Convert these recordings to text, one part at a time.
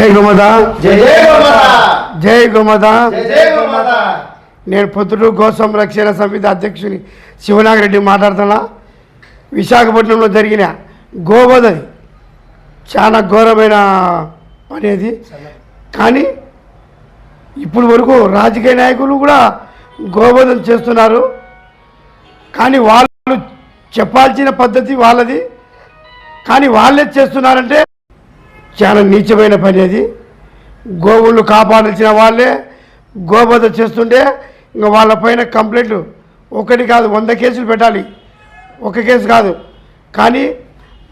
జై గోమాత. జై జై గోమాత. నేను పొద్దుటూరు గో సంరక్షణ సమితి అధ్యక్షుని శివనాగరెడ్డి మాట్లాడుతున్నా. విశాఖపట్నంలో జరిగిన గోవధది చాలా ఘోరమైన పని అది. కానీ ఇప్పుడు వరకు రాజకీయ నాయకులు కూడా గోవధం చేస్తున్నారు. కానీ వాళ్ళు చెప్పాల్సిన పద్ధతి వాళ్ళది. కానీ వాళ్ళే చేస్తున్నారంటే చాలా నీచమైన పని అది. గోవులు కాపాడాల్సిన వాళ్ళే గోబధ చేస్తుంటే ఇంకా వాళ్ళపైన కంప్లైంట్ ఒకటి కాదు వంద కేసులు పెట్టాలి. ఒక కేసు కాదు. కానీ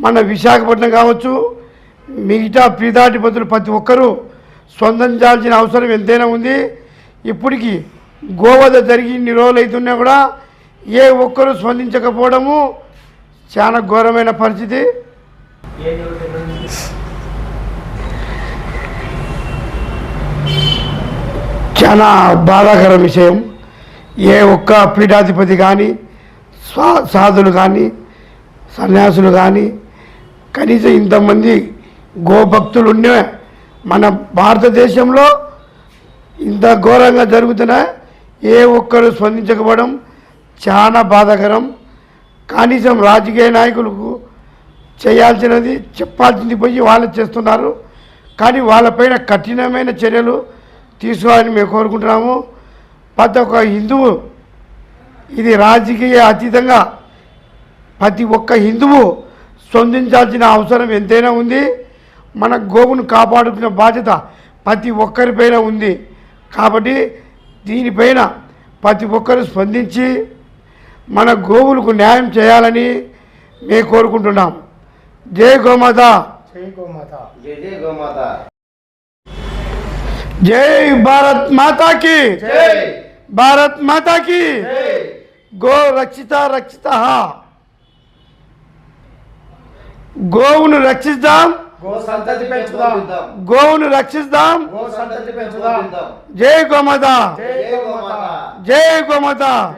మన విశాఖపట్నం కావచ్చు మిగతా పీదాటిపతులు ప్రతి ఒక్కరూ స్పందించాల్సిన అవసరం ఎంతైనా ఉంది. ఇప్పటికీ గోవధ జరిగి ఇన్ని రోజులు అవుతున్నా కూడా ఏ ఒక్కరూ స్పందించకపోవడము చాలా ఘోరమైన పరిస్థితి. చాలా బాధాకర విషయం. ఏ ఒక్క పీఠాధిపతి కానీ స్వా సాధులు కానీ సన్యాసులు కానీ కనీసం ఇంతమంది గోభక్తులు ఉండే మన భారతదేశంలో ఇంత ఘోరంగా జరుగుతున్న ఏ ఒక్కరు స్పందించకపోవడం చాలా బాధాకరం. కనీసం రాజకీయ నాయకులకు చేయాల్సినది చెప్పాల్సింది పోయి వాళ్ళు చేస్తున్నారు. కానీ వాళ్ళపైన కఠినమైన చర్యలు తీసుకోవాలని మేము కోరుకుంటున్నాము. ప్రతి ఒక్క హిందువు ఇది రాజకీయ అతీతంగా ప్రతి ఒక్క హిందువు స్పందించాల్సిన అవసరం ఎంతైనా ఉంది. మన గోవును కాపాడుకునే బాధ్యత ప్రతి ఒక్కరిపైన ఉంది. కాబట్టి దీనిపైన ప్రతి ఒక్కరు స్పందించి మన గోవులకు న్యాయం చేయాలని మేము కోరుకుంటున్నాం. జై గోమాత. జై గోమాత. జై జై గోమాత. జై భారత్ మాతాకి. భారత్ మాతాకి. గో రక్షిత రక్షిత. గోవును రక్షిద్దాం. గోవును రక్షిద్దాం. జై గోమాత. జై గోమాత.